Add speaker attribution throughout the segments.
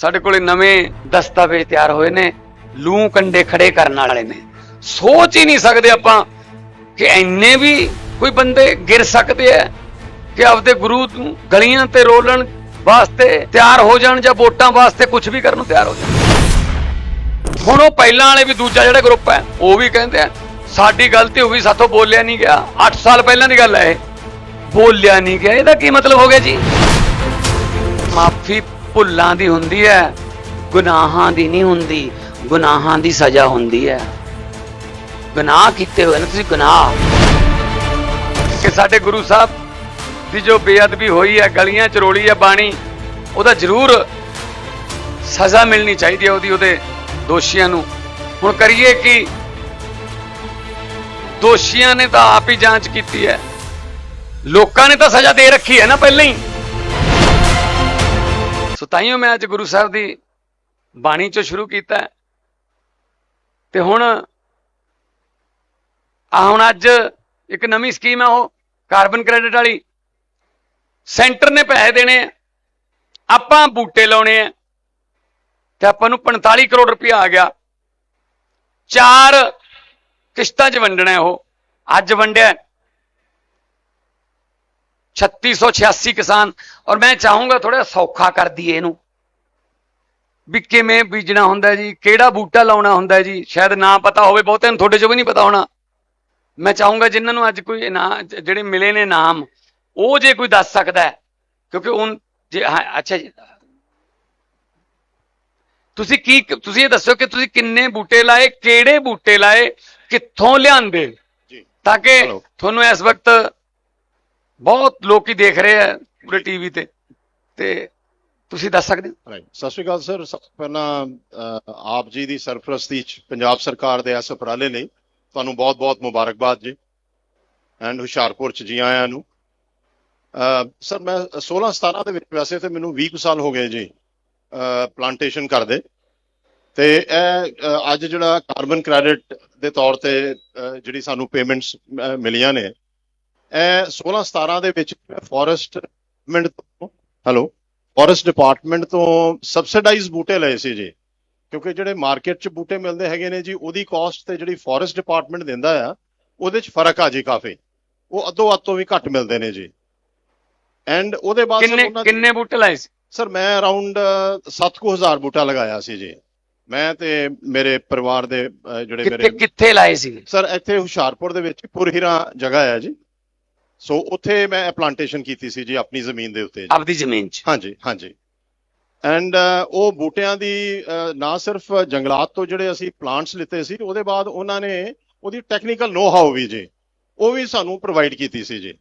Speaker 1: ਸਾਡੇ ਕੋਲੇ ਨਵੇਂ ਦਸਤਾਵੇਜ਼ ਤਿਆਰ ਹੋਏ ਨੇ, ਲੂ ਕੰਡੇ ਖੜੇ ਕਰਨ ਵਾਲੇ ਨੇ। ਸੋਚ ਹੀ ਨਹੀਂ ਸਕਦੇ ਆਪਾਂ ਕਿ ਇੰਨੇ ਵੀ ਕੋਈ ਬੰਦੇ ਗਿਰ ਸਕਦੇ ਆ ਕਿ ਆਪਦੇ ਗੁਰੂ ਨੂੰ ਗਲੀਆਂ ਤੇ ਰੋਲਣ ਵਾਸਤੇ ਤਿਆਰ ਹੋ ਜਾਣ ਜਾਂ ਵੋਟਾਂ ਵਾਸਤੇ ਕੁਝ ਵੀ ਕਰਨ ਨੂੰ ਤਿਆਰ ਹੋ ਜਾਣ। ਹੁਣ ਉਹ ਪਹਿਲਾਂ ਵਾਲੇ ਵੀ ਦੂਜਾ ਜਿਹੜਾ ਗਰੁੱਪ ਹੈ ਉਹ ਵੀ ਕਹਿੰਦੇ ਆ ਸਾਡੀ ਗਲਤੀ ਹੋ ਗਈ ਸਾਥੋਂ ਬੋਲਿਆ ਨਹੀਂ ਗਿਆ। 8 ਸਾਲ ਪਹਿਲਾਂ ਦੀ ਗੱਲ ਹੈ ਇਹ। ਬੋਲਿਆ ਨਹੀਂ ਗਿਆ, ਇਹਦਾ ਕੀ ਮਤਲਬ ਹੋ ਗਿਆ ਜੀ? ਮਾਫੀ ਭੁੱਲਾਂ ਦੀ ਹੁੰਦੀ ਹੈ, ਗੁਨਾਹਾਂ ਦੀ ਨਹੀਂ ਹੁੰਦੀ, ਗੁਨਾਹਾਂ ਦੀ ਸਜ਼ਾ ਹੁੰਦੀ ਹੈ। ਗੁਨਾਹ ਕੀਤੇ ਹੋਏ ਨੇ, ਤੁਸੀਂ ਗੁਨਾਹ। ਕਿ ਸਾਡੇ ਗੁਰੂ ਸਾਹਿਬ ਦੀ ਜੋ ਬੇਅਦਬੀ ਹੋਈ ਹੈ, ਗਲੀਆਂ ਚ ਰੋਲੀ ਹੈ, ਬਾਣੀ, ਉਹਦਾ ਜ਼ਰੂਰ ਸਜ਼ਾ ਮਿਲਣੀ ਚਾਹੀਦੀ ਹੈ ਉਹਦੀ, ਉਹਦੇ ਦੋਸ਼ੀਆਂ ਨੂੰ। ਹੁਣ ਕਰੀਏ ਕਿ ਦੋਸ਼ੀਆਂ ਨੇ ਤਾਂ ਆਪ ਹੀ ਜਾਂਚ ਕੀਤੀ ਹੈ। ਲੋਕਾਂ ਨੇ ਤਾਂ ਸਜ਼ਾ ਦੇ ਰੱਖੀ ਹੈ ਨਾ, ਪਹਿਲਾਂ ਹੀ। ਸੋ ਤਾਈਓ ਮੈਂ ਅੱਜ ਗੁਰੂ ਸਾਹਿਬ ਦੀ ਬਾਣੀ ਚੋਂ ਸ਼ੁਰੂ ਕੀਤਾ ਤੇ ਹੁਣ ਆ ਹੁਣ ਅੱਜ ਇੱਕ ਨਵੀਂ ਸਕੀਮ ਹੈ ਉਹ, ਕਾਰਬਨ ਕ੍ਰੈਡਿਟ ਵਾਲੀ। ਸੈਂਟਰ ਨੇ ਪੈਸੇ ਦੇਣੇ ਆ। ਆਪਾਂ ਬੂਟੇ ਲਾਉਣੇ ਆ। ਤੇ ਆਪਾਂ ਨੂੰ 45 ਕਰੋੜ ਰੁਪਇਆ ਆ ਗਿਆ। ਚਾਰ ਕਿਸ਼ਤਾਂ 'ਚ ਵੰਡਣਾ ਉਹ। ਅੱਜ ਵੰਡਿਆ 3686 ਕਿਸਾਨ ਔਰ ਮੈਂ ਚਾਹੂੰਗਾ ਥੋੜਾ ਸੌਖਾ ਕਰ ਦਈਏ ਇਹਨੂੰ। ਵੀ ਕਿਵੇਂ ਬੀਜਣਾ ਹੁੰਦਾ ਜੀ ਕਿਹੜਾ ਬੂਟਾ ਲਾਉਣਾ ਹੁੰਦਾ ਜੀ ਸ਼ਾਇਦ ਨਾ ਪਤਾ ਹੋਵੇ ਬਹੁਤਿਆਂ ਨੂੰ ਤੁਹਾਡੇ ਚੋਂ ਵੀ ਨਹੀਂ ਪਤਾ ਹੋਣਾ। ਮੈਂ ਚਾਹੂੰਗਾ ਜਿਨ੍ਹਾਂ ਨੂੰ ਅੱਜ ਕੋਈ ਇਨਾਮ ਜਿਹੜੇ ਮਿਲੇ ਨੇ ਨਾਮ ਉਹ ਜੇ ਕੋਈ ਦੱਸ ਸਕਦਾ ਹੈ ਕਿਉਂਕਿ ਉਹ ਜੇ ਹਾਂ ਅੱਛਾ ਜੀ। ਤੁਸੀਂ ਕੀ ਤੁਸੀਂ ਇਹ ਦੱਸੋ ਕਿ ਤੁਸੀਂ ਕਿੰਨੇ ਬੂਟੇ ਲਾਏ ਕਿਹੜੇ ਬੂਟੇ ਲਾਏ ਕਿੱਥੋਂ ਲਿਆਂਦੇ?
Speaker 2: ਜੀ।
Speaker 1: ਤਾਂ ਕਿ. ਤੁਹਾਨੂੰ ਇਸ ਵਕਤ ਬਹੁਤ ਲੋਕੀ ਦੇਖ ਰਹੇ ਆ ਪੂਰੇ ਟੀਵੀ ਤੇ। ਤੇ ਤੁਸੀਂ ਦੱਸ ਸਕਦੇ ਹੋ?
Speaker 2: ਰਾਈਟ ਸਤਿ ਸ਼੍ਰੀ ਅਕਾਲ, ਸਰ। ਪਹਿਲਾਂ ਆਪ ਜੀ ਦੀ ਸਰਪ੍ਰਸਤੀ ਚ ਪੰਜਾਬ ਸਰਕਾਰ ਦੇ ਇਸ ਉਪਰਾਲੇ ਲਈ ਤੁਹਾਨੂੰ ਬਹੁਤ-ਬਹੁਤ ਮੁਬਾਰਕਬਾਦ ਜੀ। ਐਂਡ ਹੁਸ਼ਿਆਰਪੁਰ ਚ ਜੀ ਆਇਆਂ ਨੂੰ। ਸਰ, ਮੈਂ 16 17 ਦੇ ਵਿੱਚ ਵੈਸੇ ਤੇ ਮੈਨੂੰ 20 ਕੁ ਸਾਲ ਹੋ ਗਏ ਜੀ ਪਲਾਂਟੇਸ਼ਨ ਕਰਦੇ। ਤੇ ਇਹ ਅੱਜ ਜਿਹੜਾ ਕਾਰਬਨ ਕ੍ਰੈਡਿਟ ਦੇ ਤੌਰ ਤੇ ਜਿਹੜੀ ਸਾਨੂੰ ਪੇਮੈਂਟਸ ਮਿਲੀਆਂ ਨੇ 16 17 ਦੇ ਵਿੱਚ ਫੋਰੈਸਟ ਡਿਪਾਰਟਮੈਂਟ ਤੋਂ ਹੈਲੋ ਫੋਰੈਸਟ ਡਿਪਾਰਟਮੈਂਟ ਤੋਂ ਸਬਸਿਡਾਈਜ਼ ਬੂਟੇ ਲਏ ਸੀ ਜੀ। ਕਿਉਂਕਿ ਜਿਹੜੇ ਮਾਰਕੀਟ 'ਚ ਬੂਟੇ ਮਿਲਦੇ ਹੈਗੇ ਨੇ ਜੀ ਉਹਦੀ ਕਾਸਟ ਤੇ ਜਿਹੜੀ ਫੋਰੈਸਟ ਡਿਪਾਰਟਮੈਂਟ ਦਿੰਦਾ ਆ ਉਹਦੇ 'ਚ ਫ਼ਰਕ ਆ ਜੀ ਕਾਫੀ। ਉਹ ਅੱਧੋ ਅੱਧ ਤੋਂ ਵੀ ਘੱਟ ਮਿਲਦੇ ਨੇ ਜੀ। ਐਂਡ ਉਹਦੇ ਬਾਅਦ
Speaker 1: ਕਿੰਨੇ ਕਿੰਨੇ ਬੂਟੇ ਲਾਏ ਸੀ?
Speaker 2: ਸਰ ਮੈਂ ਅਰਾਊਂਡ 7000 ਬੂਟਾ ਲਗਾਇਆ ਸੀ ਜੀ। ਮੈਂ ਤੇ ਮੇਰੇ ਪਰਿਵਾਰ ਦੇ ਜਿਹੜੇ
Speaker 1: ਕਿੱਥੇ
Speaker 2: ਮੇਰੇ
Speaker 1: ਕਿੱਥੇ ਲਾਏ ਸੀ?
Speaker 2: ਸਰ ਇੱਥੇ ਹੁਸ਼ਿਆਰਪੁਰ ਦੇ ਵਿੱਚ ਪੁਰਹੀਰਾ ਜਗ੍ਹਾ ਹੈ ਜੀ। ਸੋ ਉੱਥੇ ਮੈਂ ਪਲਾਂਟੇਸ਼ਨ ਕੀਤੀ ਸੀ ਜੀ ਆਪਣੀ ਜ਼ਮੀਨ ਦੇ ਉੱਤੇ ਜੀ।
Speaker 1: ਆਪਦੀ ਜ਼ਮੀਨ 'ਚ?
Speaker 2: ਹਾਂਜੀ ਹਾਂਜੀ। ਐਂਡ ਉਹ ਬੂਟਿਆਂ ਦੀ ਨਾ ਸਿਰਫ ਜੰਗਲਾਤ ਤੋਂ ਜਿਹੜੇ ਅਸੀਂ ਪਲਾਂਟਸ ਲਿੱਤੇ ਸੀ ਉਹਦੇ ਬਾਅਦ ਉਹਨਾਂ ਨੇ ਉਹਦੀ ਟੈਕਨੀਕਲ ਨੋ ਹਾਊ ਵੀ ਜੀ ਉਹ ਵੀ ਸਾਨੂੰ ਪ੍ਰੋਵਾਈਡ ਕੀਤੀ ਸੀ ਜੀ।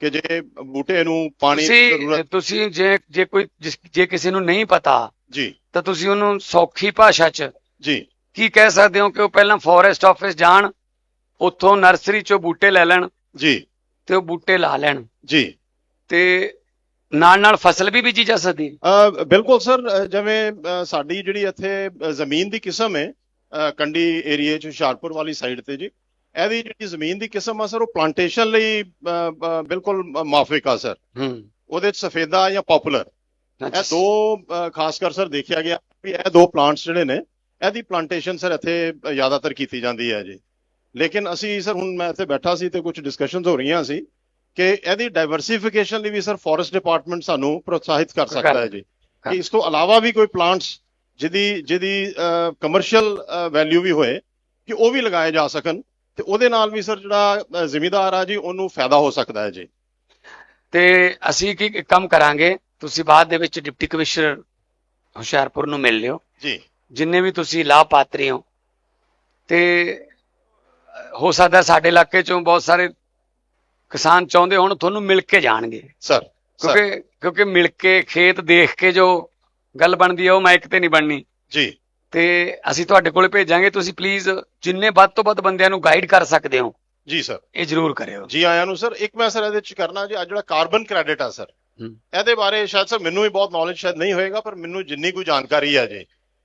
Speaker 2: ਕਿ ਜੇ ਬੂਟੇ ਨੂੰ ਪਾਣੀ ਦੀ ਜ਼ਰੂਰਤ
Speaker 1: ਤੁਸੀਂ ਜੇ ਜੇ ਕੋਈ ਜੇ ਕਿਸੇ ਨੂੰ ਨਹੀਂ ਪਤਾ
Speaker 2: ਜੀ।
Speaker 1: ਤਾਂ ਤੁਸੀਂ ਉਹਨੂੰ ਸੌਖੀ ਭਾਸ਼ਾ 'ਚ
Speaker 2: ਜੀ।
Speaker 1: ਕੀ ਕਹਿ ਸਕਦੇ ਹੋ ਕਿ ਉਹ ਪਹਿਲਾਂ ਫੋਰੈਸਟ ਆਫਿਸ ਜਾਣ ਉੱਥੋਂ ਨਰਸਰੀ 'ਚੋਂ ਬੂਟੇ ਲੈ ਲੈਣ?
Speaker 2: ਜੀ।
Speaker 1: ਤੇ ਉਹ ਬੂਟੇ ਲਾ ਲੈਣ।
Speaker 2: ਜੀ।
Speaker 1: ਤੇ ਨਾਲ ਨਾਲ ਫਸਲ ਵੀ ਬੀਜੀ ਜਾ ਸਕਦੀ। ਹੈ
Speaker 2: ਬਿਲਕੁਲ ਸਰ ਜਿਵੇਂ ਸਾਡੀ ਜਿਹੜੀ ਇੱਥੇ ਜ਼ਮੀਨ ਦੀ ਕਿਸਮ ਹੈ ਕੰਡੀ ਏਰੀਏ ਚ ਹੁਸ਼ਿਆਰਪੁਰ ਵਾਲੀ ਸਾਈਡ ਤੇ ਜੀ ਇਹਦੀ ਜਿਹੜੀ ਜ਼ਮੀਨ ਦੀ ਕਿਸਮ ਆ ਸਰ ਉਹ ਪਲਾਂਟੇਸ਼ਨ ਲਈ ਬਿਲਕੁਲ ਮਾਫਿਕ ਆ ਸਰ।
Speaker 1: ਹੂੰ।
Speaker 2: ਉਹਦੇ ਚ ਸਫੇਦਾ ਜਾਂ ਪਪੂਲਰ ਇਹ। ਦੋ ਖਾਸ ਕਰ ਸਰ ਦੇਖਿਆ ਗਿਆ ਵੀ ਇਹ ਦੋ ਪਲਾਂਟਸ ਜਿਹੜੇ ਨੇ ਇਹਦੀ ਪਲਾਂਟੇਸ਼ਨ ਸਰ ਇੱਥੇ ਜ਼ਿਆਦਾਤਰ ਕੀਤੀ ਜਾਂਦੀ ਹੈ ਜੀ। ਲੇਕਿਨ ਅਸੀਂ ਸਰ ਹੁਣ ਮੈਂ ਇੱਥੇ ਬੈਠਾ ਸੀ ਤੇ ਕੁਝ ਡਿਸਕਸ਼ਨਸ ਹੋ ਰਹੀਆਂ ਸੀ ਕਿ ਇਹਦੀ ਡਾਈਵਰਸਿਫਿਕੇਸ਼ਨ ਲਈ ਵੀ ਸਰ ਫੋਰੈਸਟ ਡਿਪਾਰਟਮੈਂਟ ਸਾਨੂੰ ਪ੍ਰੋਤਸਾਹਿਤ ਕਰ ਸਕਦਾ ਹੈ ਜੀ। ਕਿ ਇਸ ਤੋਂ ਇਲਾਵਾ ਵੀ ਕੋਈ ਪਲਾਂਟਸ ਜਿਹਦੀ ਜਿਹਦੀ ਕਮਰਸ਼ੀਅਲ ਵੈਲਿਊ ਵੀ ਹੋਏ ਕਿ ਉਹ ਵੀ ਲਗਾਏ ਜਾ ਸਕਣ ਤੇ ਉਹਦੇ ਨਾਲ ਵੀ ਸਰ ਜਿਹੜਾ ਜ਼ਿਮੀਂਦਾਰ ਆ ਜੀ ਉਹਨੂੰ ਫਾਇਦਾ ਹੋ ਸਕਦਾ ਹੈ ਜੀ।
Speaker 1: ਤੇ ਅਸੀਂ ਕੀ ਕੰਮ ਕਰਾਂਗੇ ਤੁਸੀਂ ਬਾਅਦ ਦੇ ਵਿੱਚ ਡਿਪਟੀ ਕਮਿਸ਼ਨਰ ਹੁਸ਼ਿਆਰਪੁਰ ਨੂੰ ਮਿਲ ਲਿਓ।
Speaker 2: ਜੀ।
Speaker 1: ਜਿੰਨੇ ਵੀ ਤੁਸੀਂ ਲਾਭਪਾਤਰੀ ਹੋ ਤੇ ਹੋ ਸਕਦਾ ਸਾਡੇ ਇਲਾਕੇ ਚੋਂ ਬਹੁਤ ਸਾਰੇ ਕਿਸਾਨ ਚਾਹੁੰਦੇ ਹੁਣ ਤੁਹਾਨੂੰ ਮਿਲ ਕੇ ਜਾਣਗੇ।
Speaker 2: ਸਰ
Speaker 1: ਕਿਉਂਕਿ ਕਿਉਂਕਿ ਮਿਲ ਕੇ ਖੇਤ ਦੇਖ ਕੇ ਜੋ ਗੱਲ ਬਣਦੀ ਹੈ ਉਹ ਮਾਈਕ ਤੇ ਨਹੀਂ ਬਣਨੀ।
Speaker 2: ਜੀ।
Speaker 1: ਤੇ ਅਸੀਂ ਤੁਹਾਡੇ ਕੋਲੇ ਭੇਜਾਂਗੇ ਤੁਸੀਂ ਪਲੀਜ਼ ਜਿੰਨੇ ਵੱਧ ਤੋਂ ਵੱਧ ਬੰਦਿਆਂ ਨੂੰ ਗਾਈਡ ਕਰ ਸਕਦੇ ਹੋ।
Speaker 2: ਜੀ ਸਰ।
Speaker 1: ਇਹ ਜ਼ਰੂਰ ਕਰਿਓ।
Speaker 2: ਜੀ ਆਇਆਂ ਨੂੰ ਸਰ ਇੱਕ ਮੈਂ ਸਰ ਇਹਦੇ ਚ ਕਰਨਾ ਜੀ ਅੱਜ ਜਿਹੜਾ ਕਾਰਬਨ ਕ੍ਰੈਡਿਟ ਆ ਸਰ। ਇਹਦੇ ਬਾਰੇ ਸ਼ਾਇਦ ਸਰ ਮੈਨੂੰ ਵੀ ਬਹੁਤ ਨੌਲੇਜ ਸ਼ਾਇਦ ਨਹੀਂ ਹੋਏਗਾ ਪਰ ਮੈਨੂੰ ਜਿੰਨੀ ਕੋਈ ਜਾਣਕਾਰੀ ਹੈ ਜੀ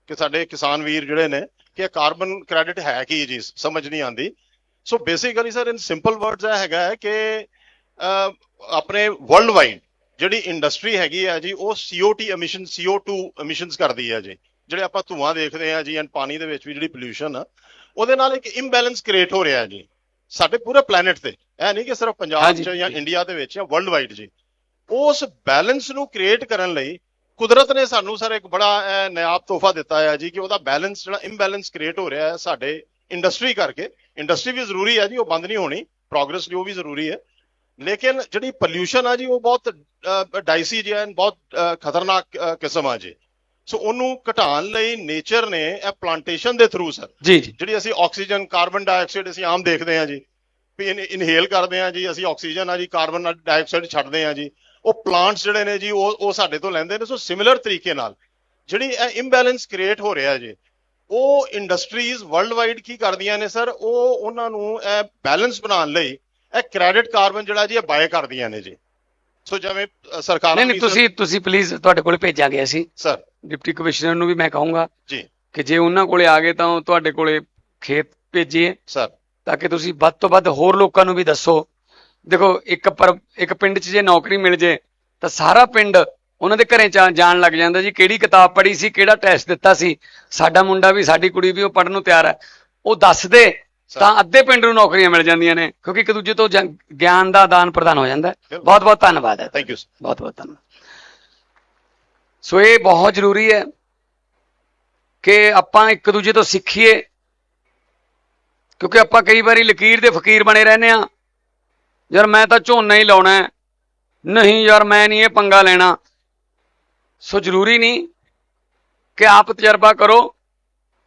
Speaker 2: ਕਿ ਸਾਡੇ ਕਿਸਾਨ ਵੀਰ ਜਿਹੜੇ ਨੇ ਕਿ ਕਾਰਬਨ ਕ੍ਰੈਡਿਟ ਹੈ ਕੀ ਜੀ ਸਮਝ ਨਹੀਂ ਆਂਦੀ so basically sir in simple words ਇਹ ਹੈਗਾ ਹੈ ਕਿ ਆਪਣੇ ਵਰਲਡ ਵਾਈਡ ਜਿਹੜੀ ਇੰਡਸਟਰੀ ਹੈਗੀ ਆ ਜੀ ਉਹ CO2 ਐਮਿਸ਼ਨ CO2 ਐਮਿਸ਼ਨਸ ਕਰਦੀ ਹੈ ਜੀ। ਜਿਹੜੇ ਆਪਾਂ ਧੂਆਂ ਦੇਖਦੇ ਆ ਜੀ ਐਂਡ ਪਾਣੀ ਦੇ ਵਿੱਚ ਵੀ ਜਿਹੜੀ ਪੋਲਿਊਸ਼ਨ ਆ ਉਹਦੇ ਨਾਲ ਇੱਕ ਇੰਬੈਲੈਂਸ ਕ੍ਰੀਏਟ ਹੋ ਰਿਹਾ ਜੀ। ਸਾਡੇ ਪੂਰੇ ਪਲੈਨਟ ਤੇ ਇਹ ਨਹੀਂ ਕਿ ਸਿਰਫ ਪੰਜਾਬ 'ਚ ਜੀ। ਇੰਡੀਆ ਦੇ ਵਿੱਚ ਜਾਂ ਵਰਲਡ ਵਾਈਡ ਜੀ। ਉਸ ਬੈਲੈਂਸ ਨੂੰ ਕ੍ਰੀਏਟ ਕਰਨ ਲਈ ਕੁਦਰਤ ਨੇ ਸਾਨੂੰ ਸਰ ਇੱਕ ਬੜਾ ਨਾਯਾਬ ਤੋਹਫਾ ਦਿੱਤਾ ਹੈ ਜੀ ਕਿ ਉਹਦਾ ਬੈਲੈਂਸ ਜਿਹੜਾ ਇੰਬੈਲੈਂਸ ਕ੍ਰੀਏਟ ਹੋ ਰਿਹਾ ਹੈ ਸਾਡੇ ਇੰਡਸਟਰੀ ਕਰਕੇ। ਇੰਡਸਟਰੀ ਵੀ ਜ਼ਰੂਰੀ ਹੈ ਜੀ ਉਹ ਬੰਦ ਨਹੀਂ ਹੋਣੀ ਪ੍ਰੋਗਰੈਸ ਲਈ ਉਹ ਵੀ ਜ਼ਰੂਰੀ ਹੈ। ਲੇਕਿਨ ਜਿਹੜੀ ਪੋਲਿਊਸ਼ਨ ਆ ਜੀ ਉਹ ਬਹੁਤ ਡਾਈਸੀ ਜੀ ਹੈ and ਬਹੁਤ ਖਤਰਨਾਕ ਕਿਸਮ ਆ ਜੀ। ਸੋ ਉਹਨੂੰ ਘਟਾਉਣ ਲਈ ਨੇਚਰ ਨੇ ਇਹ ਪਲਾਂਟੇਸ਼ਨ ਦੇ ਥਰੂ ਸਰ। ਜਿਹੜੀ ਅਸੀਂ ਆਕਸੀਜਨ ਕਾਰਬਨ ਡਾਈਆਕਸਾਈਡ ਅਸੀਂ ਆਮ ਦੇਖਦੇ ਹਾਂ ਜੀ। ਵੀ ਇਨਹੇਲ ਕਰਦੇ ਹਾਂ ਜੀ ਅਸੀਂ ਆਕਸੀਜਨ ਆ ਜੀ ਕਾਰਬਨ ਡਾਈਆਕਸਾਈਡ ਛੱਡਦੇ ਹਾਂ ਜੀ। ਉਹ ਪਲਾਂਟਸ ਜਿਹੜੇ ਨੇ ਜੀ ਉਹ ਉਹ ਸਾਡੇ ਤੋਂ ਲੈਂਦੇ ਨੇ। ਸੋ ਸਿਮਿਲਰ ਤਰੀਕੇ ਨਾਲ ਜਿਹੜੀ ਇਹ ਇੰਬੈਲੈਂਸ ਕ੍ਰੀਏਟ ਹੋ ਰਿਹਾ ਜੀ ਉਹ ਇੰਡਸਟਰੀਜ਼ ਵਰਲਡ ਵਾਈਡ ਕੀ ਕਰਦੀਆਂ ਨੇ ਸਰ? ਉਹ ਉਹਨਾਂ ਨੂੰ ਇਹ ਬੈਲੈਂਸ ਬਣਾਉਣ ਲਈ ਇਹ ਕ੍ਰੈਡਿਟ ਕਾਰਬਨ ਜਿਹੜਾ ਜੀ ਇਹ ਬਾਏ ਕਰਦੀਆਂ ਨੇ ਜੀ। ਸੋ ਜਿਵੇਂ ਸਰਕਾਰਾਂ
Speaker 1: ਨਹੀਂ ਨਹੀਂ ਤੁਸੀਂ ਤੁਸੀਂ ਪਲੀਜ਼ ਤੁਹਾਡੇ ਕੋਲ ਭੇਜਾਂਗੇ ਅਸੀਂ
Speaker 2: ਸਰ
Speaker 1: ਡਿਪਟੀ ਕਮਿਸ਼ਨਰ ਨੂੰ ਵੀ ਮੈਂ ਕਹੂੰਗਾ
Speaker 2: ਜੀ।
Speaker 1: ਕਿ ਜੇ ਉਹਨਾਂ ਕੋਲੇ ਆ ਗਏ ਤਾਂ ਉਹ ਤੁਹਾਡੇ ਕੋਲੇ ਖੇਤ ਭੇਜੀਏ।
Speaker 2: ਸਰ
Speaker 1: ਤਾਂ ਕਿ ਤੁਸੀਂ ਵੱਧ ਤੋਂ ਵੱਧ ਹੋਰ ਲੋਕਾਂ ਨੂੰ ਵੀ ਦੱਸੋ ਦੇਖੋ ਇੱਕ ਪਰ ਇੱਕ ਪਿੰਡ 'ਚ ਜੇ ਨੌਕਰੀ ਮਿਲ ਜੇ ਤਾਂ ਸਾਰਾ ਪਿੰਡ ਉਹਨਾਂ ਦੇ ਘਰੇ ਜਾਣ ਲੱਗ ਜਾਂਦਾ ਜੀ ਕਿਹੜੀ ਕਿਤਾਬ ਪੜ੍ਹੀ ਸੀ ਕਿਹੜਾ ਟੈਸਟ ਦਿੱਤਾ ਸੀ। ਸਾਡਾ ਮੁੰਡਾ ਵੀ ਸਾਡੀ ਕੁੜੀ ਵੀ ਉਹ ਪੜ੍ਹਨ ਨੂੰ ਤਿਆਰ ਹੈ। ਉਹ ਦੱਸ ਦੇ ਤਾਂ ਅੱਧੇ ਪਿੰਡ ਨੂੰ ਨੌਕਰੀਆਂ ਮਿਲ ਜਾਂਦੀਆਂ ਨੇ ਕਿਉਂਕਿ ਇੱਕ ਦੂਜੇ ਤੋਂ ਗਿਆਨ ਦਾ ਆਦਾਨ ਪ੍ਰਦਾਨ ਹੋ ਜਾਂਦਾ ਬਹੁਤ ਬਹੁਤ ਧੰਨਵਾਦ ਹੈ।
Speaker 2: ਥੈਂਕ ਯੂ
Speaker 1: ਬਹੁਤ ਬਹੁਤ ਧੰਨਵਾਦ। ਸੋ ਇਹ ਬਹੁਤ ਜ਼ਰੂਰੀ ਹੈ ਕਿ ਆਪਾਂ ਇੱਕ ਦੂਜੇ ਤੋਂ ਸਿੱਖੀਏ ਕਿਉਂਕਿ ਆਪਾਂ ਕਈ ਵਾਰੀ ਲਕੀਰ ਦੇ ਫਕੀਰ ਬਣੇ ਰਹਿੰਦੇ ਆ ਯਾਰ ਮੈਂ ਤਾਂ ਝੋਨਾ ਹੀ ਲਾਉਣਾ ਹੈ। ਨਹੀਂ ਯਾਰ ਮੈਂ ਨਹੀਂ ਇਹ ਪੰਗਾ ਲੈਣਾ। ਸੋ ਜ਼ਰੂਰੀ ਨਹੀਂ ਕਿ ਆਪ ਤਜਰਬਾ ਕਰੋ।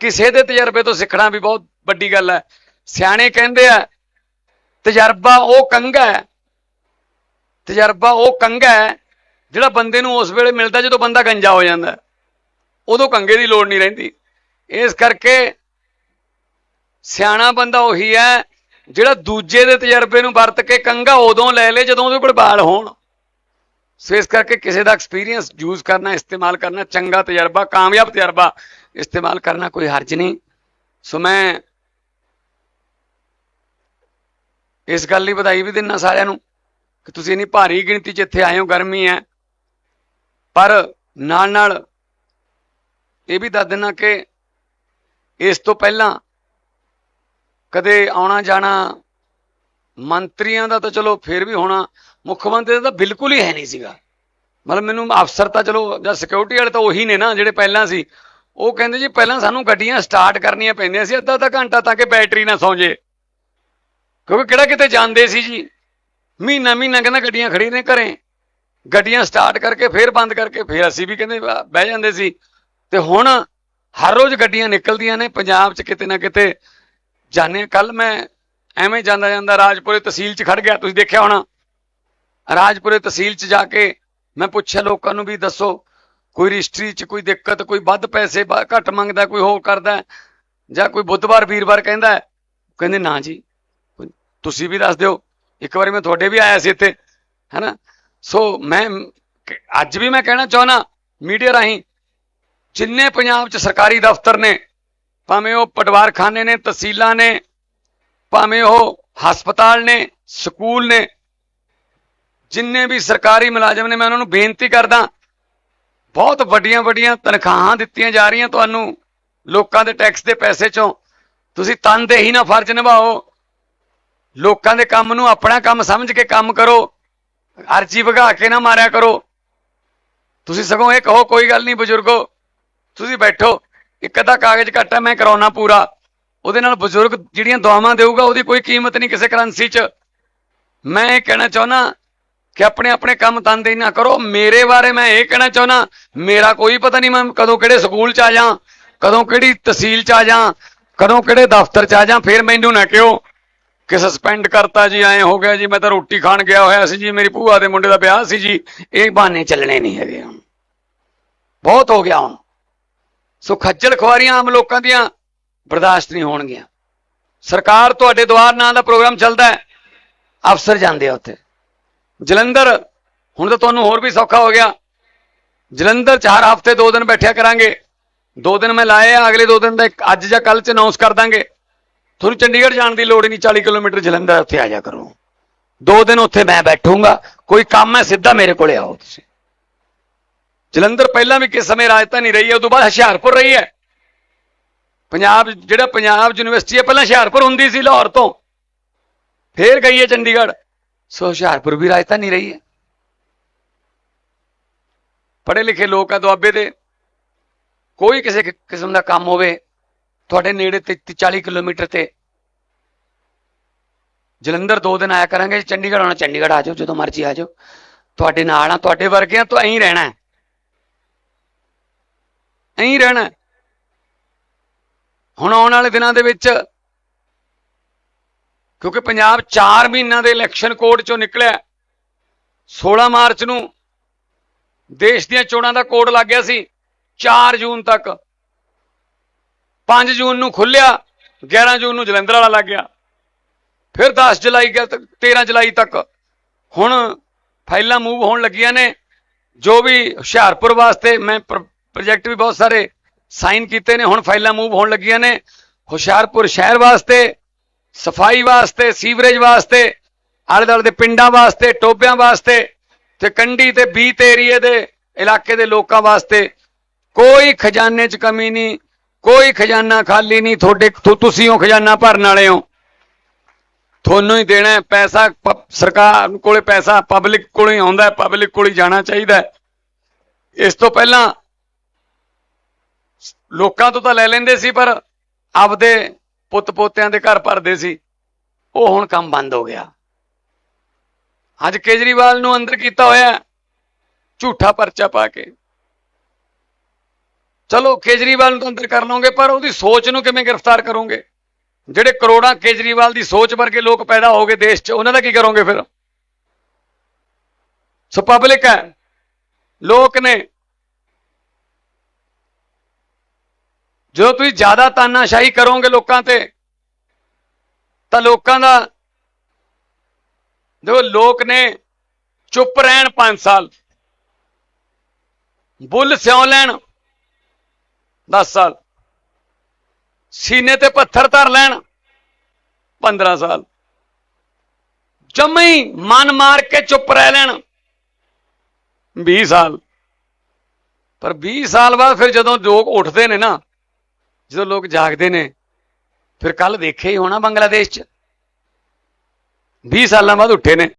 Speaker 1: ਕਿਸੇ ਦੇ ਤਜਰਬੇ ਤੋਂ ਸਿੱਖਣਾ ਵੀ ਬਹੁਤ ਵੱਡੀ ਗੱਲ ਹੈ। ਸਿਆਣੇ ਕਹਿੰਦੇ ਆ, ਤਜਰਬਾ ਉਹ ਕੰਘਾ ਹੈ। ਤਜਰਬਾ ਉਹ ਕੰਘਾ ਹੈ ਜਿਹੜਾ ਬੰਦੇ ਨੂੰ ਉਸ ਵੇਲੇ ਮਿਲਦਾ ਜਦੋਂ ਬੰਦਾ ਗੰਜਾ ਹੋ ਜਾਂਦਾ ਉਦੋਂ ਕੰਘੇ ਦੀ ਲੋੜ ਨਹੀਂ ਰਹਿੰਦੀ। ਇਸ ਕਰਕੇ ਸਿਆਣਾ ਬੰਦਾ ਉਹੀ ਹੈ ਜਿਹੜਾ ਦੂਜੇ ਦੇ ਤਜਰਬੇ ਨੂੰ ਵਰਤ ਕੇ ਕੰਘਾ ਉਦੋਂ ਲੈ ਲੇ ਜਦੋਂ ਉਹਦੇ ਕੋਲ ਬਾਲ ਹੋਣ। ਸੋ ਇਸ ਕਰਕੇ ਕਿਸੇ ਦਾ ਐਕਸਪੀਰੀਅੰਸ ਯੂਜ਼ ਕਰਨਾ, ਇਸਤੇਮਾਲ ਕਰਨਾ ਚੰਗਾ ਤਜਰਬਾ, ਕਾਮਯਾਬ ਤਜਰਬਾ ਇਸਤੇਮਾਲ ਕਰਨਾ ਕੋਈ ਹਰਜ ਨਹੀਂ। ਸੋ ਮੈਂ ਇਸ ਗੱਲ ਲਈ ਵਧਾਈ ਵੀ ਦਿੰਨਾ ਸਾਰਿਆਂ ਨੂੰ ਕਿ ਤੁਸੀਂ ਇੰਨੀ ਭਾਰੀ ਗਿਣਤੀ 'ਚ ਇੱਥੇ ਆਏ ਹੋ, ਗਰਮੀ ਹੈ। ਪਰ ਨਾਲ ਨਾਲ ਇਹ ਵੀ ਦੱਸ ਦੇਣਾ ਕਿ ਇਸ ਤੋਂ ਪਹਿਲਾਂ ਕਦੇ ਆਉਣਾ ਜਾਣਾ, ਮੰਤਰੀਆਂ ਦਾ ਤਾਂ ਚਲੋ ਫਿਰ ਵੀ ਹੋਣਾ, ਮੁੱਖ ਮੰਤਰੀ ਦਾ ਤਾਂ ਬਿਲਕੁਲ ਹੀ ਹੈ ਨਹੀਂ ਸੀਗਾ। ਮਤਲਬ ਮੈਨੂੰ ਅਫਸਰ ਤਾਂ ਚਲੋ, ਜਾਂ ਸਿਕਿਉਰਿਟੀ ਵਾਲੇ ਤਾਂ ਉਹੀ ਨੇ ਨਾ, ਜਿਹੜੇ ਪਹਿਲਾਂ ਸੀ। ਉਹ ਕਹਿੰਦੇ ਜੀ ਪਹਿਲਾਂ ਸਾਨੂੰ ਗੱਡੀਆਂ ਸਟਾਰਟ ਕਰਨੀਆਂ ਪੈਂਦੀਆਂ ਸੀ ਅੱਧਾ ਅੱਧਾ ਘੰਟਾ ਤਾਂ ਕਿ ਬੈਟਰੀ ਨਾ ਸੌਂ ਜੇ। ਕਿਉਂਕਿ ਕਿਹੜਾ ਕਿਤੇ ਜਾਂਦੇ ਸੀ ਜੀ। ਮਹੀਨਾ ਮਹੀਨਾ ਕਹਿੰਦਾ ਗੱਡੀਆਂ ਖੜੀ ਨੇ ਘਰੇ। ਗੱਡੀਆਂ ਸਟਾਰਟ ਕਰਕੇ ਫੇਰ ਬੰਦ ਕਰਕੇ ਫੇਰ ਅਸੀਂ ਵੀ ਕਹਿੰਦੇ ਬਹਿ ਜਾਂਦੇ ਸੀ। ਤੇ ਹੁਣ ਹਰ ਰੋਜ਼ ਗੱਡੀਆਂ ਨਿਕਲਦੀਆਂ ਨੇ, ਪੰਜਾਬ 'ਚ ਕਿਤੇ ਨਾ ਕਿਤੇ ਜਾਣੇ ਕੱਲ ਮੈਂ ਐਵੇਂ ਜਾਂਦਾ ਜਾਂਦਾ ਰਾਜਪੁਰੇ ਤਹਿਸੀਲ 'ਚ ਖੜ ਗਿਆ, ਤੁਸੀਂ ਦੇਖਿਆ ਹੋਣਾ। ਰਾਜਪੁਰੇ ਤਹਿਸੀਲ 'ਚ ਜਾ ਕੇ ਮੈਂ ਪੁੱਛਿਆ ਲੋਕਾਂ ਨੂੰ ਵੀ ਦੱਸੋ, ਕੋਈ ਰਜਿਸਟਰੀ 'ਚ ਕੋਈ ਦਿੱਕਤ, ਕੋਈ ਵੱਧ ਪੈਸੇ ਘੱਟ ਮੰਗਦਾ, ਕੋਈ ਹੋਰ ਕਰਦਾ, ਜਾਂ ਕੋਈ ਬੁੱਧਵਾਰ, ਵੀਰਵਾਰ ਕਹਿੰਦਾ, ਕਹਿੰਦੇ ਨਾ ਜੀ ਤੁਸੀਂ ਵੀ ਦੱਸ ਦਿਓ। ਇੱਕ ਵਾਰੀ ਮੈਂ ਤੁਹਾਡੇ ਵੀ ਆਇਆ ਸੀ ਇੱਥੇ, ਹੈਨਾ। ਸੋ ਮੈਂ ਅੱਜ ਵੀ ਮੈਂ ਕਹਿਣਾ ਚਾਹਣਾ ਮੀਡੀਆ ਰਾਹੀਂ ਜਿੰਨੇ ਪੰਜਾਬ 'ਚ ਸਰਕਾਰੀ ਦਫ਼ਤਰ ਨੇ ਭਾਵੇਂ ਉਹ ਪਟਵਾਰਖਾਨੇ ਨੇ, ਤਹਿਸੀਲਾਂ ਨੇ, ਭਾਵੇਂ ਉਹ ਹਸਪਤਾਲ ਨੇ, ਸਕੂਲ ਨੇ, ਜਿੰਨੇ ਵੀ ਸਰਕਾਰੀ ਮੁਲਾਜ਼ਮ ਨੇ, ਮੈਂ ਉਹਨਾਂ ਨੂੰ ਬੇਨਤੀ ਕਰਦਾ, ਬਹੁਤ ਵੱਡੀਆਂ ਵੱਡੀਆਂ ਤਨਖਾਹਾਂ ਦਿੱਤੀਆਂ ਜਾ ਰਹੀਆਂ ਤੁਹਾਨੂੰ ਲੋਕਾਂ ਦੇ ਟੈਕਸ ਦੇ ਪੈਸੇ ਚੋਂ। ਤੁਸੀਂ ਤਨਦੇਹੀ ਨਾਲ ਫਰਜ਼ ਨਿਭਾਓ। ਲੋਕਾਂ ਦੇ ਕੰਮ ਨੂੰ ਆਪਣਾ ਕੰਮ ਸਮਝ ਕੇ ਕੰਮ ਕਰੋ। ਅਰਜੀ ਵਗਾ ਕੇ ਨਾ ਮਾਰਿਆ ਕਰੋ। ਤੁਸੀਂ ਸਗੋਂ ਇਹ ਕਹੋ, ਕੋਈ ਗੱਲ ਨਹੀਂ ਬਜ਼ੁਰਗੋ, ਤੁਸੀਂ ਬੈਠੋ। ਇੱਕ ਅੱਧਾ ਕਾਗਜ਼ ਘੱਟ ਹੈ, ਮੈਂ ਕਰਾਉਣਾ ਪੂਰਾ। ਉਹਦੇ ਨਾਲ ਬਜ਼ੁਰਗ ਜਿਹੜੀਆਂ ਦੁਆਵਾਂ ਦੇਊਗਾ, ਉਹਦੀ ਕੋਈ ਕੀਮਤ ਨਹੀਂ ਕਿਸੇ ਕਰੰਸੀ 'ਚ। ਮੈਂ ਇਹ ਕਹਿਣਾ ਚਾਹੁੰਦਾ ਕਿ ਆਪਣੇ ਆਪਣੇ ਕੰਮ ਤੰਦੇ ਨਾ ਕਰੋ। ਮੇਰੇ ਬਾਰੇ ਮੈਂ ਇਹ ਕਹਿਣਾ ਚਾਹੁੰਦਾ ਮੇਰਾ ਕੋਈ ਪਤਾ ਨਹੀਂ ਮੈਂ ਕਦੋਂ ਕਿਹੜੇ ਸਕੂਲ 'ਚ ਆ ਜਾਂ, ਕਦੋਂ ਕਿਹੜੀ ਤਹਿਸੀਲ 'ਚ ਆ ਜਾਂ, ਕਦੋਂ ਕਿਹੜੇ ਦਫ਼ਤਰ 'ਚ ਆ ਜਾਂ, ਫਿਰ ਮੈਨੂੰ ਨਾ ਕਿਉਂ ਕਿ ਸਸਪੈਂਡ ਕਰਤਾ ਜੀ, ਐ ਹੋ ਗਿਆ ਜੀ, ਮੈਂ ਤਾਂ ਰੋਟੀ ਖਾਣ ਗਿਆ ਹੋਇਆ ਸੀ ਜੀ, ਮੇਰੀ ਭੂਆ ਦੇ ਮੁੰਡੇ ਦਾ ਵਿਆਹ ਸੀ ਜੀ। ਇਹ ਬਹਾਨੇ ਚੱਲਣੇ ਨਹੀਂ ਹੈਗੇ ਹੁਣ। ਬਹੁਤ ਹੋ ਗਿਆ ਹੁਣ। ਸੋ ਖੱਜਲ ਖੁਆਰੀਆਂ ਆਮ ਲੋਕਾਂ ਦੀਆਂ ਬਰਦਾਸ਼ਤ ਨਹੀਂ ਹੋਣਗੀਆਂ। ਸਰਕਾਰ ਤੁਹਾਡੇ ਦੁਆਰ ਨਾਂ ਦਾ ਪ੍ਰੋਗਰਾਮ ਚੱਲਦਾ ਹੈ, ਅਫਸਰ ਜਾਂਦੇ ਆ ਉੱਥੇ। ਜਲੰਧਰ, ਹੁਣ ਤਾਂ ਤੁਹਾਨੂੰ ਹੋਰ ਵੀ ਸੌਖਾ ਹੋ ਗਿਆ। ਜਲੰਧਰ ਚ ਹਫ਼ਤੇ ਦੋ ਦਿਨ ਬੈਠਿਆ ਕਰਾਂਗੇ। ਦੋ ਦਿਨ ਮੈਂ ਲਾਏ ਆ, ਅਗਲੇ ਦੋ ਦਿਨ ਦਾ ਅੱਜ ਜਾਂ ਕੱਲ ਚ ਅਨਾਉਂਸ ਕਰ ਦਾਂਗੇ। ਤੁਹਾਨੂੰ ਚੰਡੀਗੜ੍ਹ ਜਾਣ ਦੀ ਲੋੜ ਨਹੀਂ 40 ਕਿਲੋਮੀਟਰ ਜਲੰਧਰ ਉੱਥੇ ਆ ਜਾ ਕਰੋ। ਦੋ ਦਿਨ ਉੱਥੇ ਮੈਂ ਬੈਠੂੰਗਾ। ਕੋਈ ਕੰਮ ਹੈ, ਸਿੱਧਾ ਮੇਰੇ ਕੋਲੇ ਆਓ ਤੁਸੀਂ। ਜਲੰਧਰ ਪਹਿਲਾਂ ਵੀ ਕਿਸ ਸਮੇਂ ਰਾਜਧਾਨੀ ਰਹੀ ਹੈ, ਉਦੋਂ ਬਾਅਦ ਹੁਸ਼ਿਆਰਪੁਰ ਰਹੀ ਹੈ। ਪੰਜਾਬ ਜਿਹੜਾ ਪੰਜਾਬ ਯੂਨੀਵਰਸਿਟੀ ਹੈ, ਪਹਿਲਾਂ ਹੁਸ਼ਿਆਰਪੁਰ ਹੁੰਦੀ ਸੀ ਲਾਹੌਰ ਤੋਂ। ਫੇਰ ਗਈ ਹੈ ਚੰਡੀਗੜ੍ਹ। ਸੋ ਹੁਸ਼ਿਆਰਪੁਰ ਵੀ ਰਾਜਧਾਨੀ ਰਹੀ ਹੈ। ਪੜ੍ਹੇ ਲਿਖੇ ਲੋਕ ਆ ਦੁਆਬੇ ਦੇ। ਕੋਈ ਕਿਸੇ ਕਿਸਮ ਦਾ ਕੰਮ ਹੋਵੇ, ਤੁਹਾਡੇ ਨੇੜੇ ਤੇ 40 ਕਿਲੋਮੀਟਰ ਤੇ। ਜਲੰਧਰ ਦੋ ਦਿਨ ਆਇਆ ਕਰਾਂਗੇ, ਚੰਡੀਗੜ੍ਹ ਆਉਣਾ, ਚੰਡੀਗੜ੍ਹ ਆ ਜਾਓ, ਜਦੋਂ ਮਰਜ਼ੀ ਆ ਜਾਓ। ਤੁਹਾਡੇ ਨਾਲ ਆ, ਤੁਹਾਡੇ ਵਰਗਿਆਂ ਤੋਂ ਐਂ ਰਹਿਣਾ ਐਂ ਰਹਿਣਾ। ਹੁਣ ਆਉਣ ਵਾਲੇ ਦਿਨਾਂ ਦੇ ਵਿੱਚ, ਕਿਉਂਕਿ ਪੰਜਾਬ 4 ਮਹੀਨਿਆਂ ਦੇ ਇਲੈਕਸ਼ਨ ਕੋਡ ਚੋਂ ਨਿਕਲਿਆ 16 ਮਾਰਚ ਨੂੰ ਦੇਸ਼ ਦੀਆਂ ਚੋਣਾਂ ਦਾ ਕੋਡ ਲੱਗ ਗਿਆ ਸੀ 4 ਜੂਨ ਤੱਕ। 5 ਜੂਨ ਨੂੰ ਖੁੱਲਿਆ 11 ਜੂਨ ਨੂੰ ਜਲੰਧਰ ਵਾਲਾ ਲੱਗ ਗਿਆ। ਫਿਰ 10 ਜੁਲਾਈ ਗਿਆ 13 ਜੁਲਾਈ ਤੱਕ। ਹੁਣ ਫਾਈਲਾਂ ਮੂਵ ਹੋਣ ਲੱਗੀਆਂ ਨੇ, ਜੋ ਵੀ ਹੁਸ਼ਿਆਰਪੁਰ ਵਾਸਤੇ ਮੈਂ ਪ੍ਰੋਜੈਕਟ ਵੀ ਬਹੁਤ ਸਾਰੇ ਸਾਈਨ ਕੀਤੇ ਨੇ, ਹੁਣ ਫਾਈਲਾਂ ਮੂਵ ਹੋਣ ਲੱਗੀਆਂ ਨੇ। ਹੁਸ਼ਿਆਰਪੁਰ ਸ਼ਹਿਰ ਵਾਸਤੇ, ਸਫ਼ਾਈ ਵਾਸਤੇ, ਸੀਵਰੇਜ ਵਾਸਤੇ ਆਲੇ ਦੁਆਲੇ ਦੇ ਪਿੰਡਾਂ ਵਾਸਤੇ, ਟੋਬਿਆਂ ਵਾਸਤੇ ਤੇ ਕੰਢੀ ਤੇ ਬੀਤ ਏਰੀਏ ਦੇ ਇਲਾਕੇ ਦੇ ਲੋਕਾਂ ਵਾਸਤੇ ਕੋਈ ਖਜ਼ਾਨੇ 'ਚ ਕਮੀ ਨਹੀਂ, ਕੋਈ ਖਜ਼ਾਨਾ ਖਾਲੀ ਨਹੀਂ। ਤੁਹਾਡੇ ਤੁਸੀਂ ਉਹ ਖਜ਼ਾਨਾ ਭਰਨ ਵਾਲੇ ਹੋ। ਤੁਹਾਨੂੰ ਹੀ ਦੇਣਾ ਪੈਸਾ, ਪ- ਸਰਕਾਰ ਕੋਲੇ ਪੈਸਾ, ਪਬਲਿਕ ਕੋਲ ਹੀ ਆਉਂਦਾ ਪਬਲਿਕ ਕੋਲ ਹੀ ਜਾਣਾ ਚਾਹੀਦਾ ਇਸ ਤੋਂ ਪਹਿਲਾਂ ਲੋਕਾਂ ਤੋਂ ਤਾਂ ਲੈ ਲੈਂਦੇ ਸੀ, ਪਰ ਆਪਦੇ ਪੁੱਤ ਪੋਤਿਆਂ ਦੇ ਘਰ ਭਰਦੇ ਸੀ। ਉਹ ਹੁਣ ਕੰਮ ਬੰਦ ਹੋ ਗਿਆ। ਅੱਜ ਕੇਜਰੀਵਾਲ ਨੂੰ ਅੰਦਰ ਕੀਤਾ ਹੋਇਆ ਝੂਠਾ ਪਰਚਾ ਪਾ ਕੇ। ਚਲੋ, ਕੇਜਰੀਵਾਲ ਨੂੰ ਤਾਂ ਅੰਦਰ ਕਰ ਲਓਗੇ, ਪਰ ਉਹਦੀ ਸੋਚ ਨੂੰ ਕਿਵੇਂ ਗ੍ਰਿਫਤਾਰ ਕਰੋਗੇ? ਜਿਹੜੇ ਕਰੋੜਾਂ ਕੇਜਰੀਵਾਲ ਦੀ ਸੋਚ ਵਰਗੇ ਲੋਕ ਪੈਦਾ ਹੋ ਗਏ ਦੇਸ਼ 'ਚ, ਉਹਨਾਂ ਦਾ ਕੀ ਕਰੋਗੇ ਫਿਰ? ਸੋ ਪਬਲਿਕ ਹੈ। ਲੋਕ ਨੇ ਜਦੋਂ ਤੁਸੀਂ ਜ਼ਿਆਦਾ ਤਾਨਾਸ਼ਾਹੀ ਕਰੋਗੇ ਲੋਕਾਂ ਤੇ, ਤਾਂ ਲੋਕਾਂ ਦਾ ਜੋ ਲੋਕ ਨੇ ਚੁੱਪ ਰਹਿਣ 5 ਸਾਲ, ਬੁੱਲ ਸਿਉ ਲੈਣ 10 ਸਾਲ, ਸੀਨੇ ਤੇ ਪੱਥਰ ਧਰ ਲੈਣ 15 ਸਾਲ ਜਮਈ ਮਨ ਮਾਰ ਕੇ ਚੁੱਪ ਰਹਿ ਲੈਣ 20 ਸਾਲ, ਪਰ 20 ਸਾਲ ਬਾਅਦ ਫਿਰ ਜਦੋਂ ਲੋਕ ਉੱਠਦੇ ਨੇ ਨਾ ਜਦੋਂ ਲੋਕ ਜਾਗਦੇ ਨੇ, ਫਿਰ ਕੱਲ ਦੇਖਿਆ ਹੀ ਹੋਣਾ ਬੰਗਲਾਦੇਸ਼ 'ਚ। 20 ਸਾਲਾਂ ਬਾਅਦ ਉੱਠੇ ਨੇ।